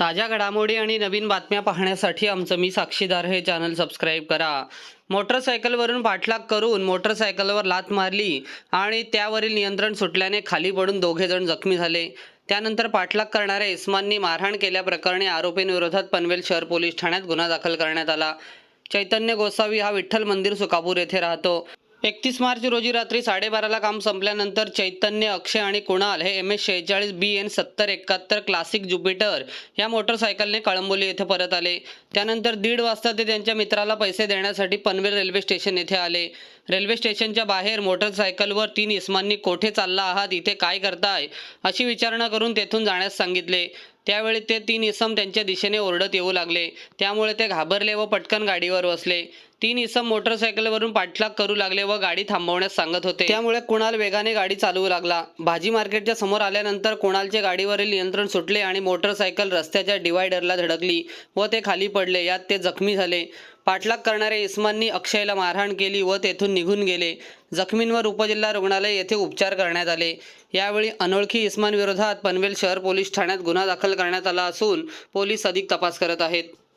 ताज्या घडामोडी आणि नवीन बातम्या पाहण्यासाठी आमचं मी साक्षीदार हे चॅनल सबस्क्राईब करा. मोटरसायकलवरून पाठलाग करून मोटरसायकलवर लात मारली आणि त्यावरील नियंत्रण सुटल्याने खाली पडून दोघे जण जखमी झाले. त्यानंतर पाठलाग करणाऱ्या इस्माननी मारहाण केल्याप्रकरणी आरोपींविरोधात पनवेल शहर पोलीस ठाण्यात गुन्हा दाखल करण्यात आला. चैतन्य गोसावी हा विठ्ठल मंदिर सुकापूर येथे राहतो. एकतीस मार्च रोजी रात्री साडेबाराला काम संपल्यानंतर चैतन्य अक्षय आणि कुणाल हे एम एस शेहेचाळीस बी एन सत्तर एकाहत्तर क्लासिक ज्युपिटर या मोटरसायकलने कळंबोली येथे परत आले. त्यानंतर दीड वाजता ते त्यांच्या मित्राला पैसे देण्यासाठी पनवेल रेल्वे स्टेशन येथे आले. रेल्वे स्टेशनच्या बाहेर मोटरसायकलवर तीन इस्मांनी कोठे चालला आहात इथे काय करताय अशी विचारणा करून तेथून जाण्यास सांगितले. त्यावेळी ते तीन इसम त्यांच्या दिशेने ओरडत येऊ लागले. त्यामुळे ते घाबरले व पटकन गाडीवर बसले. तीन इसम मोटरसायकलवरून पाठलाग करू लागले व गाडी थांबवण्यास सांगत होते. त्यामुळे कुणाल वेगाने गाडी चालवू लागला. भाजी मार्केटच्या समोर आल्यानंतर कुणालचे गाडीवरील नियंत्रण सुटले आणि मोटरसायकल रस्त्याच्या डिवायडरला धडकली व ते खाली पडले. यात ते जखमी झाले. पाठलाग करणाऱ्या इस्मांनी अक्षयला मारहाण केली व तेथून निघून गेले. जखमींवर उपजिल्हा रुग्णालय येथे उपचार करण्यात आले. यावेळी अनोळखी इस्मांविरोधात पनवेल शहर पोलीस ठाण्यात गुन्हा दाखल करण्यात आला असून पोलीस अधिक तपास करत आहेत.